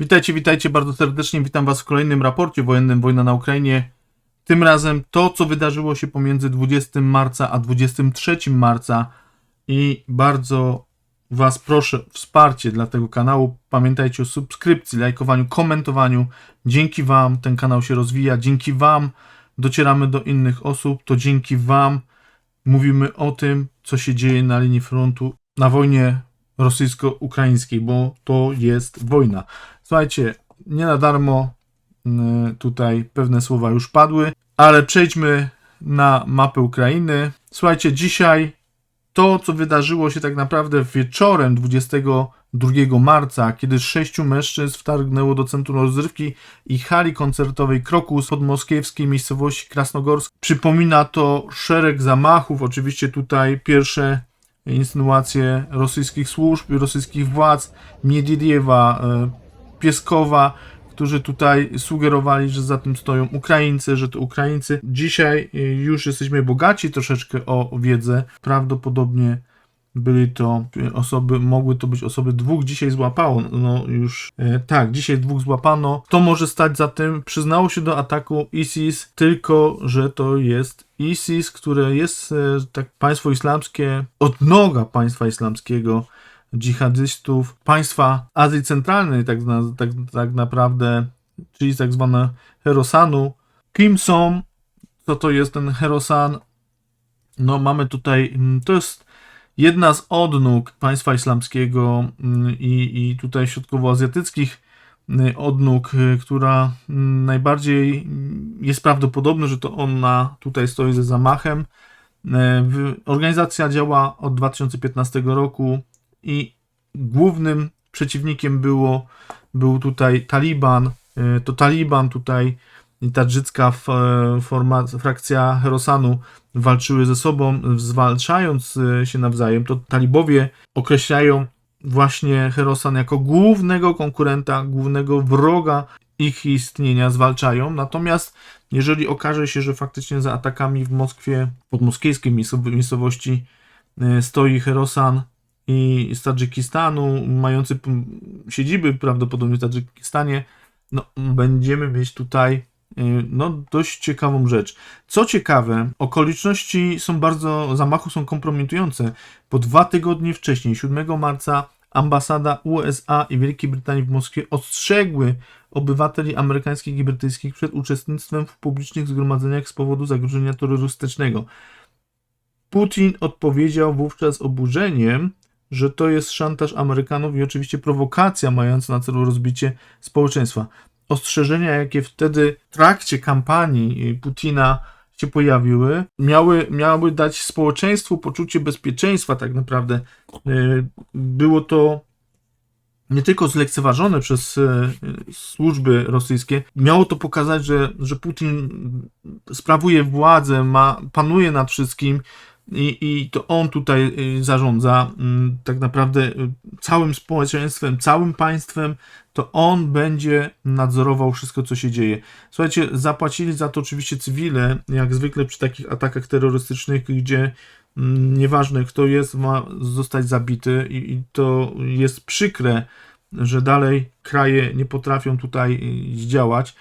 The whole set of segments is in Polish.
Witajcie, witajcie bardzo serdecznie. Witam Was w kolejnym raporcie wojennym Wojna na Ukrainie. Tym razem to, co wydarzyło się pomiędzy 20 marca a 23 marca i bardzo Was proszę o wsparcie dla tego kanału. Pamiętajcie o subskrypcji, lajkowaniu, komentowaniu. Dzięki Wam ten kanał się rozwija, dzięki Wam docieramy do innych osób, to dzięki Wam mówimy o tym, co się dzieje na linii frontu na wojnie rosyjsko-ukraińskiej, bo to jest wojna. Słuchajcie, nie na darmo y, tutaj pewne słowa już padły, ale przejdźmy na mapę Ukrainy. Słuchajcie, dzisiaj to, co wydarzyło się tak naprawdę wieczorem 22 marca, kiedy sześciu mężczyzn wtargnęło do centrum rozrywki i hali koncertowej Krokus pod moskiewskiej miejscowości Krasnogorsk. Przypomina to szereg zamachów, oczywiście tutaj pierwsze insynuacje rosyjskich służb, rosyjskich władz, Miedwiediewa, e, Pieskowa, którzy tutaj sugerowali, że za tym stoją Ukraińcy, że to Ukraińcy. Dzisiaj y, już jesteśmy bogaci troszeczkę o wiedzę. Prawdopodobnie byli to osoby, mogły to być osoby dwóch dzisiaj złapało, no już e, tak, dzisiaj dwóch złapano. To może stać za tym, przyznało się do ataku ISIS, tylko że to jest ISIS, które jest e, tak państwo islamskie, odnoga państwa islamskiego, dżihadystów, państwa Azji Centralnej, tak, tak, tak naprawdę, czyli tak zwane Herosanu. Kim są? Co to jest ten Herosan? No, mamy tutaj, mm, to jest jedna z odnóg państwa islamskiego mm, i, i tutaj środkowoazjatyckich mm, odnóg, y, która najbardziej jest prawdopodobne, że to ona tutaj stoi ze zamachem. Y, organizacja działa od 2015 roku i głównym przeciwnikiem było, był tutaj Taliban. E, to Taliban tutaj i tadżycka forma, frakcja Herosanu walczyły ze sobą, zwalczając e, się nawzajem. To talibowie określają właśnie Herosan jako głównego konkurenta, głównego wroga ich istnienia, zwalczają. Natomiast jeżeli okaże się, że faktycznie za atakami w Moskwie, podmoskiejskiej miejscowości e, stoi Herosan, i z Tadżykistanu, mający siedziby prawdopodobnie w Tadżykistanie, no, będziemy mieć tutaj y, no, dość ciekawą rzecz. Co ciekawe, okoliczności są bardzo, zamachu są kompromitujące. Po dwa tygodnie wcześniej, 7 marca, ambasada USA i Wielkiej Brytanii w Moskwie ostrzegły obywateli amerykańskich i brytyjskich przed uczestnictwem w publicznych zgromadzeniach z powodu zagrożenia terrorystycznego. Putin odpowiedział wówczas oburzeniem, że to jest szantaż Amerykanów i oczywiście prowokacja mająca na celu rozbicie społeczeństwa. Ostrzeżenia, jakie wtedy w trakcie kampanii Putina się pojawiły, miały, miały dać społeczeństwu poczucie bezpieczeństwa, tak naprawdę. E, było to nie tylko zlekceważone przez e, służby rosyjskie, miało to pokazać, że, że Putin sprawuje władzę, ma, panuje nad wszystkim, i, i to on tutaj y, zarządza mm, tak naprawdę y, całym społeczeństwem, całym państwem, to on będzie nadzorował wszystko, co się dzieje. Słuchajcie, zapłacili za to oczywiście cywile, jak zwykle przy takich atakach terrorystycznych, gdzie mm, nieważne kto jest, ma zostać zabity i, i to jest przykre, że dalej kraje nie potrafią tutaj y, działać.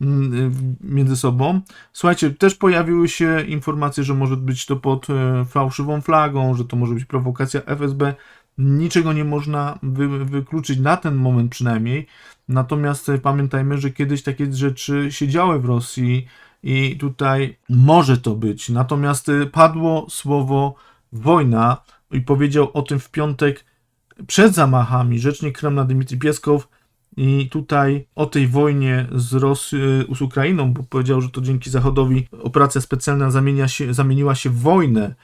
Mm, między sobą. Słuchajcie, też pojawiły się informacje, że może być to pod e, fałszywą flagą, że to może być prowokacja FSB. Niczego nie można wy, wykluczyć na ten moment przynajmniej. Natomiast e, pamiętajmy, że kiedyś takie rzeczy się działy w Rosji i tutaj może to być. Natomiast e, padło słowo wojna i powiedział o tym w piątek przed zamachami rzecznik Kremla Dmitrij Pieskow i tutaj o tej wojnie z, Ros z Ukrainą, bo powiedział, że to dzięki Zachodowi operacja specjalna zamienia się, zamieniła się w wojnę.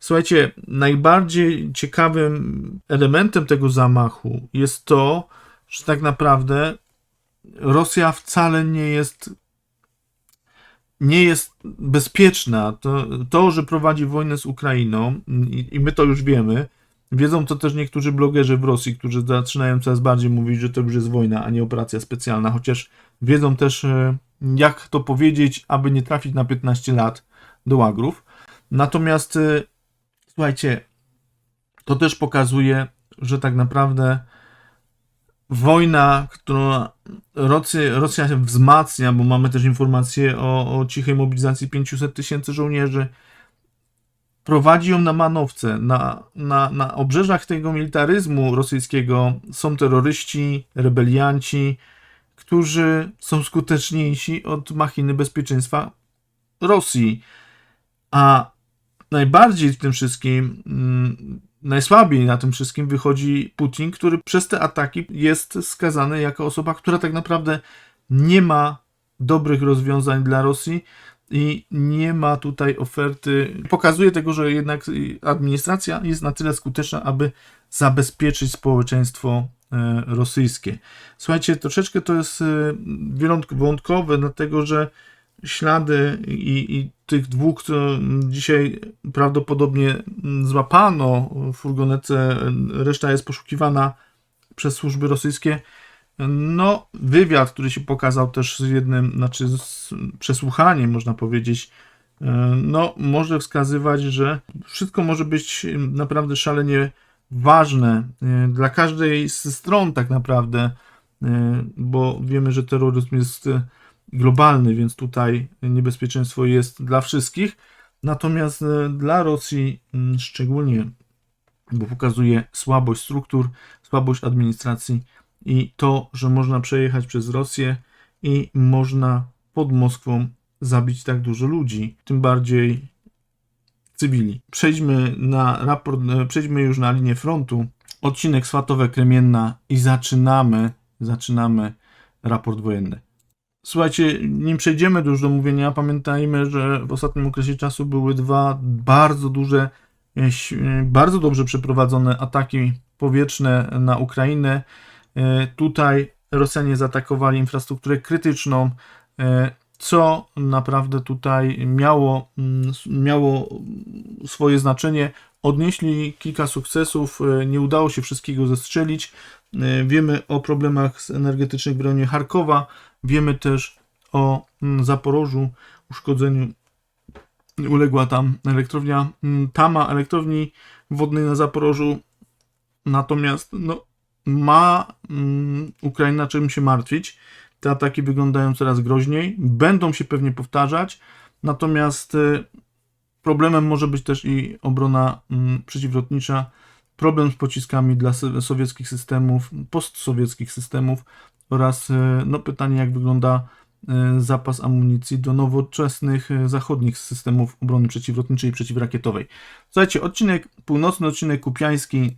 Słuchajcie, najbardziej ciekawym elementem tego zamachu jest to, że tak naprawdę Rosja wcale nie jest nie jest bezpieczna. To, to że prowadzi wojnę z Ukrainą, i, i my to już wiemy, Wiedzą to też niektórzy blogerzy w Rosji, którzy zaczynają coraz bardziej mówić, że to już jest wojna, a nie operacja specjalna, chociaż wiedzą też, e, jak to powiedzieć, aby nie trafić na 15 lat do łagrów. Natomiast e, słuchajcie, to też pokazuje, że tak naprawdę wojna, którą Rosja, Rosja wzmacnia, bo mamy też informacje o, o cichej mobilizacji 500 tysięcy żołnierzy, prowadzi ją na manowce. Na, na, na obrzeżach tego militaryzmu rosyjskiego są terroryści, rebelianci, którzy są skuteczniejsi od machiny bezpieczeństwa Rosji. A najbardziej w tym wszystkim, mm, najsłabiej na tym wszystkim wychodzi Putin, który przez te ataki jest skazany jako osoba, która tak naprawdę nie ma dobrych rozwiązań dla Rosji i nie ma tutaj oferty. Pokazuje tego, że jednak administracja jest na tyle skuteczna, aby zabezpieczyć społeczeństwo e, rosyjskie. Słuchajcie, troszeczkę to jest e, wielowątkowe, dlatego że ślady i, i tych dwóch, które dzisiaj prawdopodobnie złapano w furgonetce, reszta jest poszukiwana przez służby rosyjskie. No, wywiad, który się pokazał też z jednym, znaczy z przesłuchaniem, można powiedzieć, no, może wskazywać, że wszystko może być naprawdę szalenie ważne dla każdej z stron, tak naprawdę, bo wiemy, że terroryzm jest globalny, więc tutaj niebezpieczeństwo jest dla wszystkich. Natomiast e, dla Rosji szczególnie, bo pokazuje słabość struktur, słabość administracji i to, że można przejechać przez Rosję i można pod Moskwą zabić tak dużo ludzi, tym bardziej cywili. Przejdźmy na raport, e, przejdźmy już na linię frontu. Odcinek Swatowe Kremienna i zaczynamy, zaczynamy raport wojenny. Słuchajcie, nim przejdziemy już do mówienia, pamiętajmy, że w ostatnim okresie czasu były dwa bardzo duże, e, bardzo dobrze przeprowadzone ataki powietrzne na Ukrainę. E, tutaj Rosjanie zaatakowali infrastrukturę krytyczną, co naprawdę tutaj miało, mm, miało swoje znaczenie. Odnieśli kilka sukcesów, nie udało się wszystkiego zestrzelić. Wiemy o problemach energetycznych w rejonie Charkowa, Wiemy też o mm, Zaporożu, uszkodzeniu uległa tam elektrownia mm, Tama, elektrowni wodnej na Zaporożu. Natomiast no, ma um, Ukraina czym się martwić. Te ataki wyglądają coraz groźniej, będą się pewnie powtarzać. Natomiast y, problemem może być też i obrona y, przeciwlotnicza. Problem z pociskami dla sowieckich systemów, postsowieckich systemów, oraz e, no, pytanie, jak wygląda e, zapas amunicji do nowoczesnych e, zachodnich systemów obrony przeciwlotniczej i przeciwrakietowej. Słuchajcie, odcinek północny, odcinek kupiański,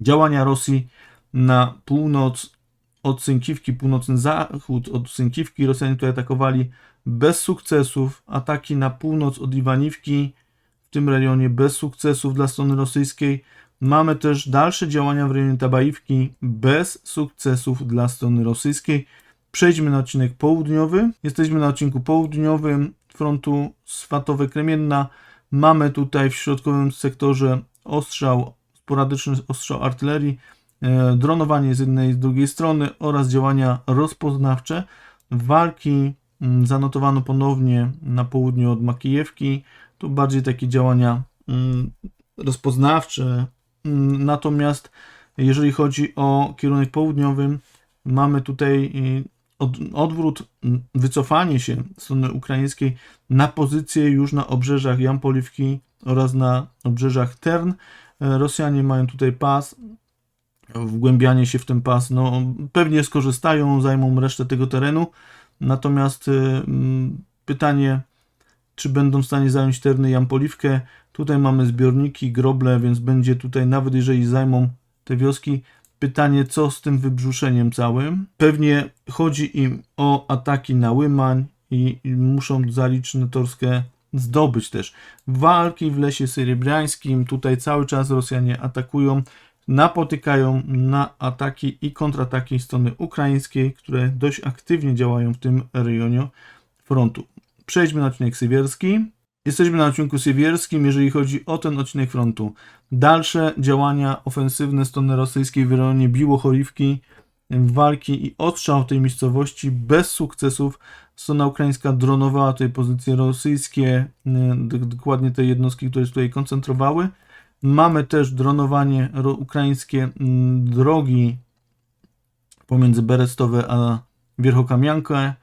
działania Rosji na północ od Sękiwki, północny zachód od Sękiwki. Rosjanie tutaj atakowali bez sukcesów. Ataki na północ od Iwaniwki w tym rejonie bez sukcesów dla strony rosyjskiej. Mamy też dalsze działania w rejonie Tabajówki bez sukcesów dla strony rosyjskiej. Przejdźmy na odcinek południowy. Jesteśmy na odcinku południowym frontu Swatowe-Kremienna. Mamy tutaj w środkowym sektorze ostrzał, sporadyczny ostrzał artylerii, dronowanie z jednej i z drugiej strony oraz działania rozpoznawcze. Walki mm, zanotowano ponownie na południu od Makijewki. Tu bardziej takie działania mm, rozpoznawcze, Mm, natomiast jeżeli chodzi o kierunek południowy, mamy tutaj y, odwrót, wycofanie się strony ukraińskiej na pozycję już na obrzeżach Jampoliwki oraz na obrzeżach Tern. E, Rosjanie mają tutaj pas, wgłębianie się w ten pas, no pewnie skorzystają, zajmą resztę tego terenu, natomiast y, mm, pytanie, czy będą w stanie zająć Terny i Jampoliwkę, Tutaj mamy zbiorniki, groble, więc będzie tutaj, nawet jeżeli zajmą te wioski, pytanie, co z tym wybrzuszeniem całym. Pewnie chodzi im o ataki na Łymań i, i muszą zaliczne torskie zdobyć też. Walki w lesie syrybriańskim, tutaj cały czas Rosjanie atakują, napotykają na ataki i kontrataki strony ukraińskiej, które dość aktywnie działają w tym rejonie frontu. Przejdźmy na odcinek sywierski. Jesteśmy na odcinku siewierskim, jeżeli chodzi o ten odcinek frontu. Dalsze działania ofensywne strony rosyjskiej w rejonie Biłochorivki, walki i odstrzał tej miejscowości bez sukcesów. Strona ukraińska dronowała tutaj pozycje rosyjskie, dokładnie te jednostki, które się tutaj koncentrowały. Mamy też dronowanie ukraińskie drogi pomiędzy Berestowe a Wierchokamiankę.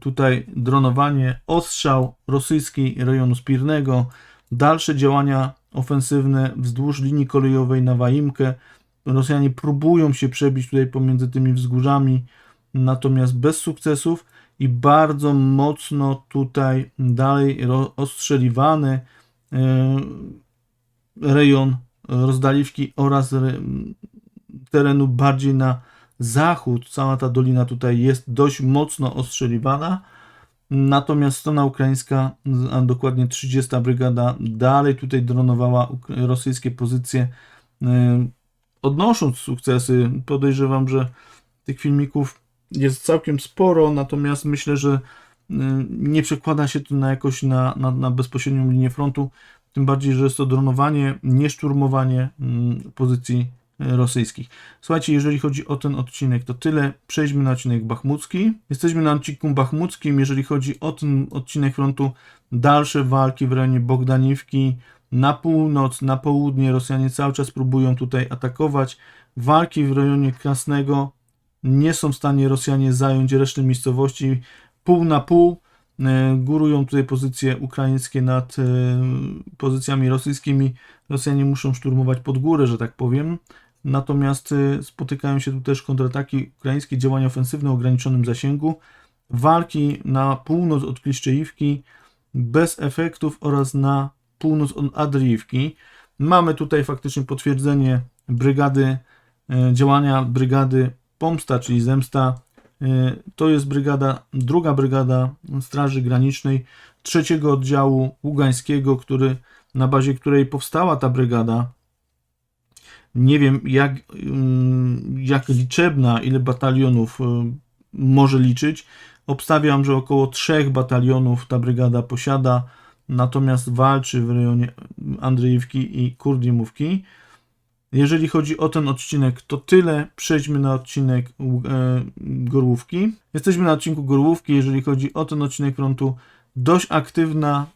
Tutaj dronowanie, ostrzał rosyjski rejonu Spirnego, dalsze działania ofensywne wzdłuż linii kolejowej na Waimkę. Rosjanie próbują się przebić tutaj pomiędzy tymi wzgórzami, natomiast bez sukcesów i bardzo mocno tutaj dalej ro- ostrzeliwany e, rejon rozdaliwki oraz re, terenu bardziej na zachód. Cała ta dolina tutaj jest dość mocno ostrzeliwana. Natomiast strona ukraińska, a dokładnie 30 brygada, dalej tutaj dronowała rosyjskie pozycje, e, odnosząc sukcesy. Podejrzewam, że tych filmików jest całkiem sporo, natomiast myślę, że y, nie przekłada się to na jakoś na, na, na bezpośrednią linię frontu, tym bardziej, że jest to dronowanie, nie szturmowanie mm, pozycji y, rosyjskich. Słuchajcie, jeżeli chodzi o ten odcinek, to tyle. Przejdźmy na odcinek bachmucki. Jesteśmy na odcinku bachmuckim. Jeżeli chodzi o ten odcinek frontu, dalsze walki w rejonie Bogdaniwki. Na północ, na południe Rosjanie cały czas próbują tutaj atakować. Walki w rejonie Krasnego nie są w stanie Rosjanie zająć reszty miejscowości pół na pół. E, Górują tutaj pozycje ukraińskie nad e, pozycjami rosyjskimi. Rosjanie muszą szturmować pod górę, że tak powiem. Natomiast e, spotykają się tu też kontrataki ukraińskie, działania ofensywne o ograniczonym zasięgu, walki na północ od Kliszczejówki bez efektów oraz na północ od Adriiwki. Mamy tutaj faktycznie potwierdzenie brygady, działania brygady Pomsta, czyli Zemsta. E, To jest brygada, druga brygada Straży Granicznej trzeciego oddziału Ługańskiego, który, na bazie której powstała ta brygada. Nie wiem, jak, mm, jak liczebna, ile batalionów y, może liczyć. Obstawiam, że około trzech batalionów ta brygada posiada, natomiast walczy w rejonie Andrzejówki i Kurdimówki. Jeżeli chodzi o ten odcinek, to tyle. Przejdźmy na odcinek e, Gorłówki. Jesteśmy na odcinku Gorłówki. Jeżeli chodzi o ten odcinek frontu, dość aktywna,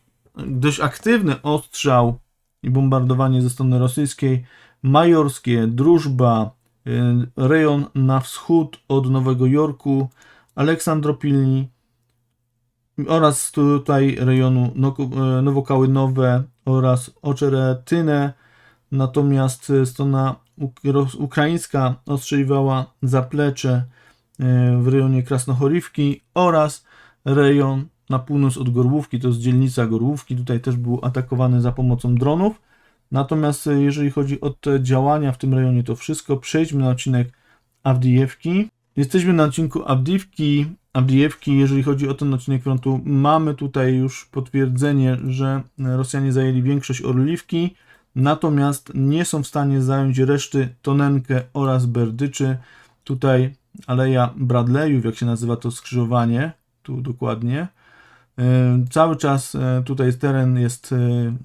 dość aktywny ostrzał i bombardowanie ze strony rosyjskiej. Majorskie, Drużba, e, rejon na wschód od Nowego Jorku, Aleksandropilni oraz tutaj rejonu e, Nowokałynowe oraz Oczeretynę. Natomiast e, strona ukraińska ostrzeliwała zaplecze e, w rejonie Krasnochorywki oraz rejon na północ od Gorłówki, to jest dzielnica Gorłówki. Tutaj też był atakowany za pomocą dronów. Natomiast e, jeżeli chodzi o te działania w tym rejonie, to wszystko. Przejdźmy na odcinek Awdijewki. Jesteśmy na odcinku Awdijewki. Awdijewki, jeżeli chodzi o ten odcinek frontu, mamy tutaj już potwierdzenie, że Rosjanie zajęli większość Orliwki, natomiast nie są w stanie zająć reszty Tonenkę oraz Berdyczy. Tutaj Aleja Bradleyów, jak się nazywa to skrzyżowanie, tu dokładnie. E, Cały czas e, tutaj teren jest e,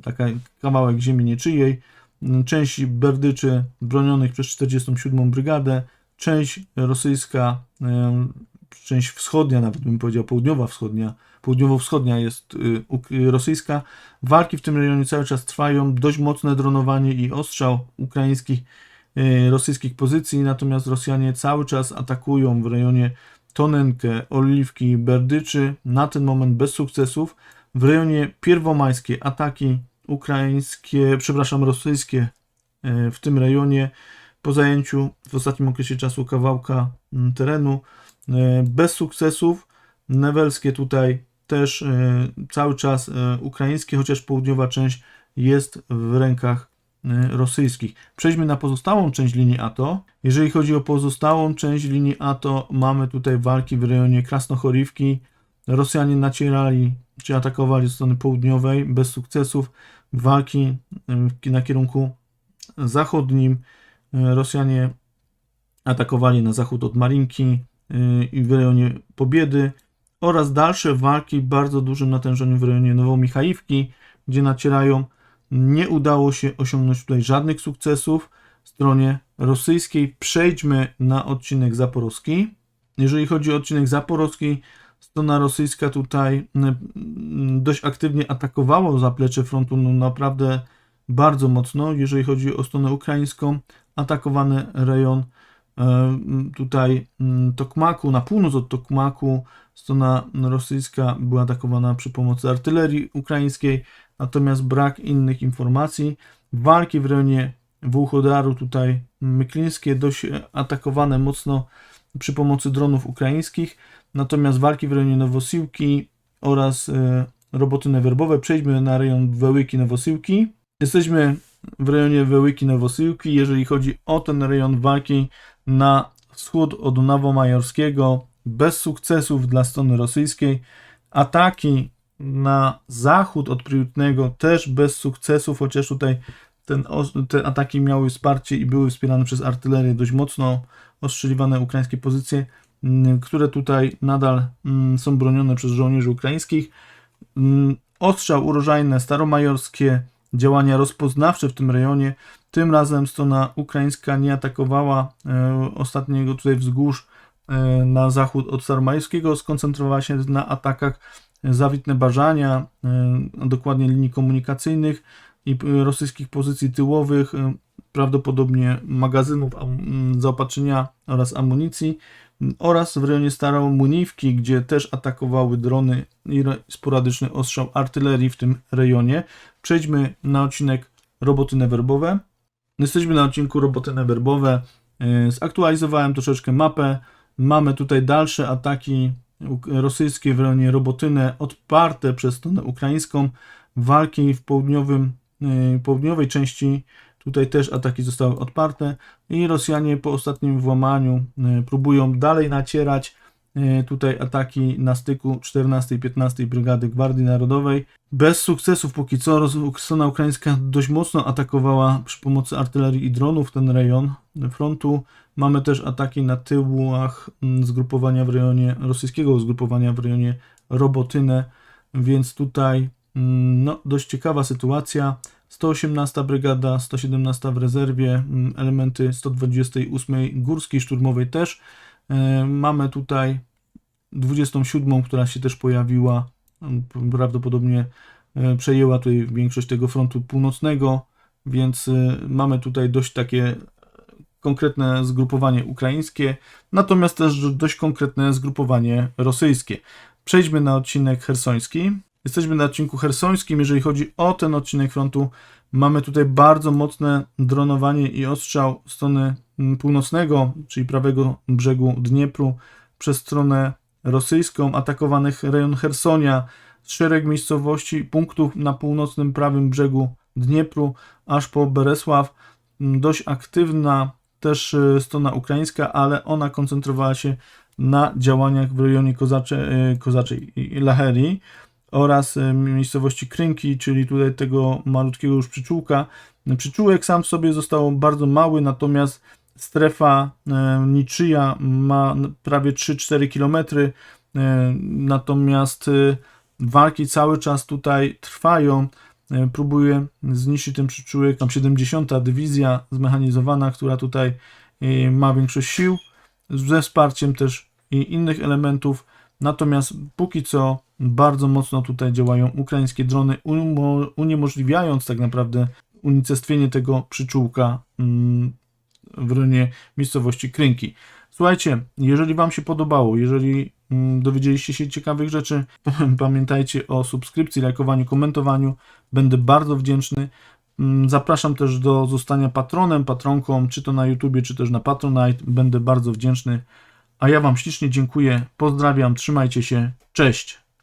taki kawałek ziemi niczyjej. M, Część Berdyczy bronionych przez 47 Brygadę, część rosyjska, część wschodnia, nawet bym powiedział południowa wschodnia, południowo-wschodnia jest y, y, rosyjska. Walki w tym rejonie cały czas trwają, dość mocne dronowanie i ostrzał ukraińskich, y, rosyjskich pozycji, natomiast Rosjanie cały czas atakują w rejonie Tonenkę, Oliwki, Berdyczy, na ten moment bez sukcesów. W rejonie Pierwomajskie ataki ukraińskie, przepraszam, rosyjskie w tym rejonie po zajęciu w ostatnim okresie czasu kawałka mm, terenu bez sukcesów. Newelskie tutaj też e, cały czas e, ukraińskie, chociaż południowa część jest w rękach rosyjskich. Przejdźmy na pozostałą część linii ATO. Jeżeli chodzi o pozostałą część linii ATO, mamy tutaj walki w rejonie Krasnochorywki. Rosjanie nacierali czy atakowali ze strony południowej bez sukcesów. Walki na kierunku zachodnim. Rosjanie atakowali na zachód od Marinki i w rejonie Pobiedy oraz dalsze walki w bardzo dużym natężeniu w rejonie Nowomichajówki, gdzie nacierają. Nie udało się osiągnąć tutaj żadnych sukcesów stronie rosyjskiej. Przejdźmy na odcinek zaporowski. Jeżeli chodzi o odcinek zaporowski, strona rosyjska tutaj mm, dość aktywnie atakowała zaplecze frontu, no naprawdę bardzo mocno. Jeżeli chodzi o stronę ukraińską, atakowany rejon tutaj m, Tokmaku, na północ od Tokmaku strona rosyjska była atakowana przy pomocy artylerii ukraińskiej, natomiast brak innych informacji. Walki w rejonie Wuchodaru, tutaj Myklińskie, dość e, atakowane mocno przy pomocy dronów ukraińskich, natomiast walki w rejonie Nowosiłki oraz e, roboty newerbowe. Przejdźmy na rejon Wełyki Nowosiłki. Jesteśmy w rejonie Wełyki Nowosiłki. Jeżeli chodzi o ten rejon walki na wschód od Nowomajorskiego, bez sukcesów dla strony rosyjskiej. Ataki na zachód od Priutnego też bez sukcesów, chociaż tutaj ten, te ataki miały wsparcie i były wspierane przez artylerię dość mocno ostrzeliwane ukraińskie pozycje, które tutaj nadal są bronione przez żołnierzy ukraińskich. Ostrzał urożajne, staromajorskie, działania rozpoznawcze w tym rejonie. Tym razem strona ukraińska nie atakowała e, ostatniego tutaj wzgórz e, na zachód od Staromajskiego, skoncentrowała się na atakach zawitne Bażania, e, dokładnie linii komunikacyjnych i rosyjskich pozycji tyłowych, prawdopodobnie magazynów zaopatrzenia oraz amunicji oraz w rejonie Staromuniwki, gdzie też atakowały drony i sporadyczny ostrzał artylerii w tym rejonie. Przejdźmy na odcinek roboty newerbowe. Jesteśmy na odcinku roboty newerbowe. E, Zaktualizowałem troszeczkę mapę. Mamy tutaj dalsze ataki rosyjskie w rejonie Robotynę, odparte przez stronę ukraińską. Walki w południowym, e, południowej części, tutaj też ataki zostały odparte i Rosjanie po ostatnim włamaniu e, próbują dalej nacierać. E, Tutaj ataki na styku 14 i 15 Brygady Gwardii Narodowej. Bez sukcesów póki co. Strona ukraińska dość mocno atakowała przy pomocy artylerii i dronów ten rejon frontu. Mamy też ataki na tyłach mm, zgrupowania w rejonie rosyjskiego zgrupowania w rejonie Robotynę, więc tutaj mm, no, dość ciekawa sytuacja. 118 brygada, 117 w rezerwie, mm, elementy 128 górskiej szturmowej też. E, Mamy tutaj 27, która się też pojawiła, prawdopodobnie e, przejęła tutaj większość tego frontu północnego, więc e, mamy tutaj dość takie konkretne zgrupowanie ukraińskie, natomiast też dość konkretne zgrupowanie rosyjskie. Przejdźmy na odcinek hersoński. Jesteśmy na odcinku hersońskim. Jeżeli chodzi o ten odcinek frontu, mamy tutaj bardzo mocne dronowanie i ostrzał strony północnego, czyli prawego brzegu Dniepru, przez stronę rosyjską, atakowanych rejon Hersonia, szereg miejscowości, punktów na północnym prawym brzegu Dniepru, aż po Beresław. Mm, Dość aktywna też y, strona ukraińska, ale ona koncentrowała się na działaniach w rejonie Kozacze, y, Kozaczej i Lacherii oraz y, miejscowości Krynki, czyli tutaj tego malutkiego już przyczółka. Przyczółek sam w sobie został bardzo mały, natomiast strefa e, niczyja ma prawie 3-4 km, e, natomiast e, walki cały czas tutaj trwają. Próbuje zniszczyć ten przyczółek. Tam 70. dywizja zmechanizowana, która tutaj ma większość sił, ze wsparciem też innych elementów. Natomiast póki co bardzo mocno tutaj działają ukraińskie drony, uniemożliwiając tak naprawdę unicestwienie tego przyczółka mm, w rejonie miejscowości Krynki. Słuchajcie, jeżeli Wam się podobało, jeżeli mm, dowiedzieliście się ciekawych rzeczy, pamiętajcie o subskrypcji, lajkowaniu, komentowaniu. Będę bardzo wdzięczny. Mm, Zapraszam też do zostania patronem, patronką, czy to na YouTubie, czy też na Patronite. Będę bardzo wdzięczny. A ja Wam ślicznie dziękuję, pozdrawiam, trzymajcie się, cześć.